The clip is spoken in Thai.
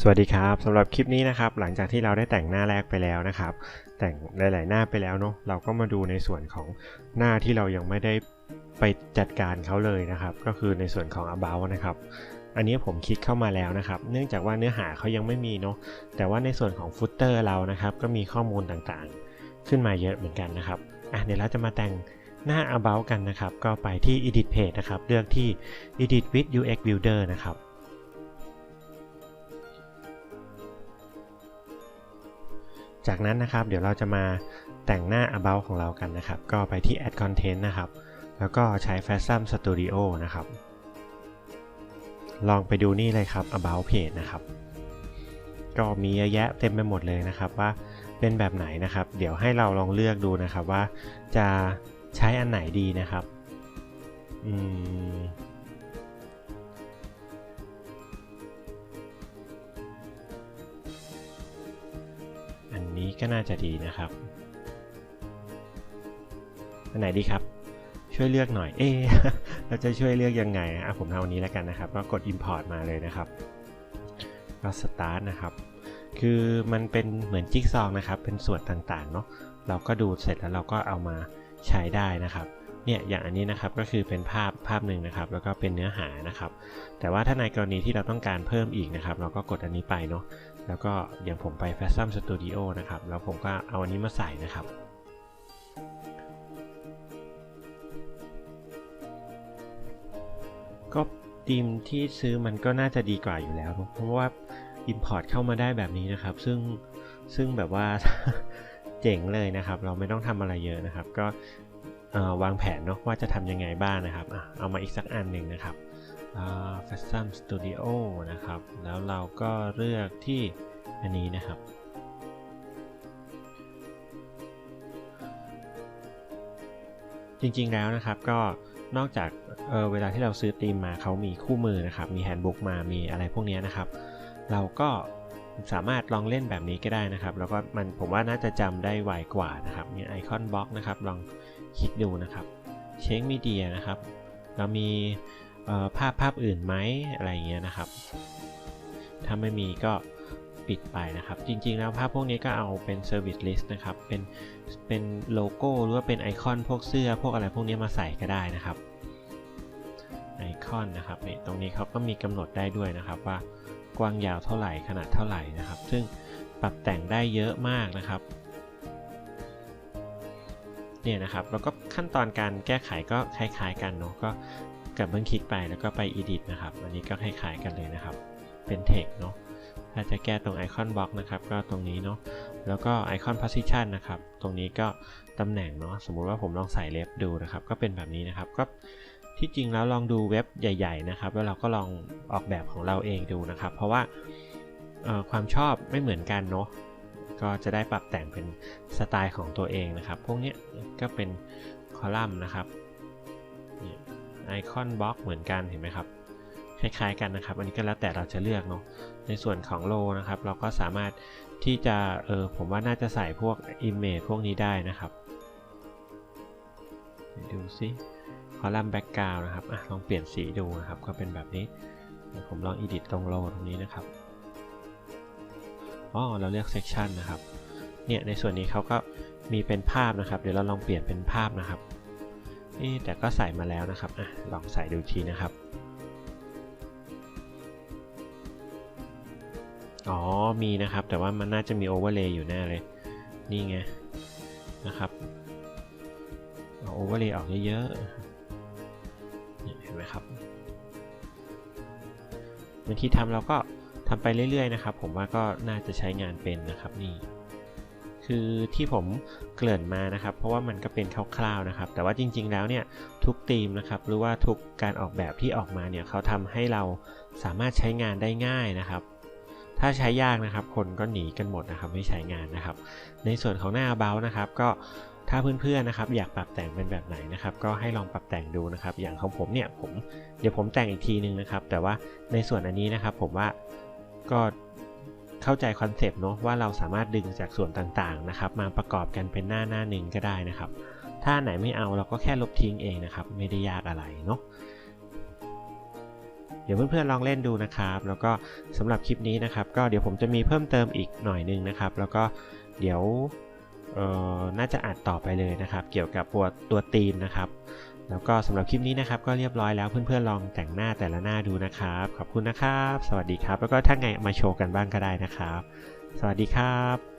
สวัสดีครับสำหรับคลิปนี้นะครับหลังจากที่เราได้แต่งหน้าแรกไปแล้วนะครับ แต่งหลาย ๆ หน้าไปแล้วเนาะเราก็มาดูในส่วนของหน้าที่เรายังไม่ได้ไปจัดการเขาเลยนะครับ ก็คือในส่วนของ about นะครับอันนี้ผมคลิกเข้ามาแล้วนะครับ เนื่องจากว่าเนื้อหาเขายังไม่มีเนาะแต่ว่าในส่วนของฟุตเตอร์เรานะครับ ก็มีข้อมูลต่างๆ ขึ้นมาเยอะเหมือนกันนะครับอะเดี๋ยวเราจะมาแต่งหน้า about กันนะครับ ก็ไปที่ edit page นะครับเลือกที่ edit with UX builder นะครับ จากนั้นนะครับ เดี๋ยวเราจะมาแต่งหน้า about ของเรากันนะครับ ก็ไปที่ add content นะครับ แล้วก็ใช้ Fashion Studio นะครับ ลองไปดูนี่เลยครับ about page นะครับ ก็มีเยอะแยะเต็มไปหมดเลยนะครับว่าเป็นแบบไหนนะครับ เดี๋ยวให้เราลองเลือกดูนะครับว่าจะใช้อันไหนดีนะครับ อืม ก็น่าจะดีนะครับ อันไหนดีครับ ช่วยเลือกหน่อย เอ๊เราจะช่วยเลือกยังไงอะผมทำอันนี้แล้วกันนะครับ ก็กด import มาเลยนะครับก็ start นะครับ คือมันเป็นเหมือนจิ๊กซอว์นะครับ เป็นส่วนต่างๆเนาะ เราก็ดูเสร็จแล้วเราก็เอามาใช้ได้นะครับ เนี่ยอย่างอันนี้นะครับก็คือเป็นภาพภาพหนึ่งนะครับ แล้วก็เป็นเนื้อหานะครับ แต่ว่าถ้าในกรณีที่เราต้องการเพิ่มอีกนะครับ เราก็กดอันนี้ไปเนาะแล้วก็อย่างผมไป Fashion Studio นะครับ แล้วผมก็เอาอันนี้มาใส่นะครับก็ธีมที่ซื้อมันก็น่าจะดีกว่าอยู่แล้ว เพราะว่า Import เข้ามาได้แบบนี้นะครับ ซึ่งซึ่งแบบว่า เจ๋งเลยนะครับ เราไม่ต้องทำอะไรเยอะนะครับ ก็วางแผนเนาะว่าจะทำยังไงบ้างนะครับอเอามาอีกสักอันหนึ่งนะครับ Fashion Studio นะครับ แล้วเราก็เลือกที่อันนี้นะครับ จริงๆแล้วนะครับก็นอกจากเเวลาที่เราซื้อธีมมาเขามีคู่มือนะครับ มีแฮนด์บุ๊กมามีอะไรพวกนี้นะครับ เราก็ สามารถลองเล่นแบบนี้ก็ได้นะครับ แล้วก็มันผมว่าน่าจะจำได้ไวกว่านะครับมีไอคอนบล็อกนะครับลองคลิกดูนะครับเช็คมีเดียนะครับ เรามีภาพภาพอื่นไหมอะไรเงี้ยนะครับ ถ้าไม่มีก็ปิดไปนะครับ จริงๆแล้วภาพพวกนี้ก็เอาเป็น Service List นะครับ เป็นเป็นโลโก้หรือว่าเป็นไอคอนพวกเสื้อพวกอะไรพวกนี้มาใส่ก็ได้นะครับไอคอนนะครับนี่ตรงนี้เขาก็มีกำหนดได้ด้วยนะครับว่า กว้างยาวเท่าไหร่ขนาดเท่าไหร่นะครับ ซึ่งปรับแต่งได้เยอะมากนะครับเนี่ยนะครับแล้วก็ขั้นตอนการแก้ไขก็คล้ายๆกันเนาะก็กลับเบิ้งคลิกไปแล้วก็ไป edit นะครับอันนี้ก็คล้ายๆกันเลยนะครับ เป็น text เนาะถ้าจะแก้ตรงไอคอนบล็อกนะครับก็ตรงนี้เนาะแล้วก็ไอคอน position นะครับ ตรงนี้ก็ตำแหน่งเนาะสมมุติว่าผมลองใส่เล็บดูนะครับ ก็เป็นแบบนี้นะครับก็ ที่จริงแล้วลองดูเว็บใหญ่ ๆ นะครับ แล้วเราก็ลองออกแบบของเราเองดูนะครับ เพราะว่าความชอบไม่เหมือนกันเนาะก็จะได้ปรับแต่งเป็นสไตล์ของตัวเองนะครับ พวกนี้ก็เป็นคอลัมน์นะครับไอคอนบล็อกเหมือนกันเห็นไหมครับคล้ายๆกันนะครับ อันนี้ก็แล้วแต่เราจะเลือกเนาะในส่วนของโลนะครับ เราก็สามารถที่จะเออผมว่าน่าจะใส่พวก Image พวกนี้ได้นะครับ ดูซิ คอลัมน์แบ็กกราวนะครับอลองเปลี่ยนสีดูนะครับ ก็เป็นแบบนี้ผมลอง edit ตรงโลตรงนี้นะครับอ๋อเราเลือก section นะครับ เนี่ย ในส่วนนี้เขาก็มีเป็นภาพนะครับ เดี๋ยวเราลองเปลี่ยนเป็นภาพนะครับนี่แต่ก็ใส่มาแล้วนะครับอะลองใส่ดูทีนะครับ อ๋อ มีนะครับ แต่ว่ามันน่าจะมีโอเวอร์เลย์อยู่แน่เลย นี่ไง นะครับ เอาโอเวอร์เลย์ออกเยอะๆ เห็นไหมครับบางทีทำเราก็ทำไปเรื่อยๆนะครับ ผมว่าก็น่าจะใช้งานเป็นนะครับนี่คือที่ผมเกริ่นมานะครับ เพราะว่ามันก็เป็นคร่าวๆนะครับ แต่ว่าจริง ๆ แล้วเนี่ยทุกธีมนะครับ หรือว่าทุกการออกแบบที่ออกมาเนี่ยเขาทำให้เราสามารถใช้งานได้ง่ายนะครับ ถ้าใช้ยากนะครับ คนก็หนีกันหมดนะครับ ไม่ใช้งานนะครับ ในส่วนของหน้าเบลนะครับ ก็ ถ้าเพื่อนๆนะครับอยากปรับแต่งเป็นแบบไหนนะครับ ก็ให้ลองปรับแต่งดูนะครับ อย่างของผมเนี่ยผมเดี๋ยวผมแต่งอีกทีนึงนะครับ แต่ว่าในส่วนอันนี้นะครับ ผมว่าก็เข้าใจคอนเซปต์เนาะว่าเราสามารถดึงจากส่วนต่างๆนะครับ มาประกอบกันเป็นหน้าหน้าหนึ่งก็ได้นะครับ ถ้าไหนไม่เอาเราก็แค่ลบทิ้งเองนะครับ ไม่ได้ยากอะไรเนาะเดี๋ยวเพื่อนๆลองเล่นดูนะครับ แล้วก็สำหรับคลิปนี้นะครับ ก็เดี๋ยวผมจะมีเพิ่มเติมอีกหน่อยนึงนะครับ แล้วก็เดี๋ยว น่าจะอัดต่อไปเลยนะครับ เกี่ยวกับตัวตัวธีมนะครับแล้วก็สำหรับคลิปนี้นะครับก็เรียบร้อยแล้วเพื่อนๆลองแต่งหน้าแต่ละหน้าดูนะครับ ขอบคุณนะครับ สวัสดีครับ แล้วก็ถ้าไงมาโชว์กันบ้างก็ได้นะครับ สวัสดีครับ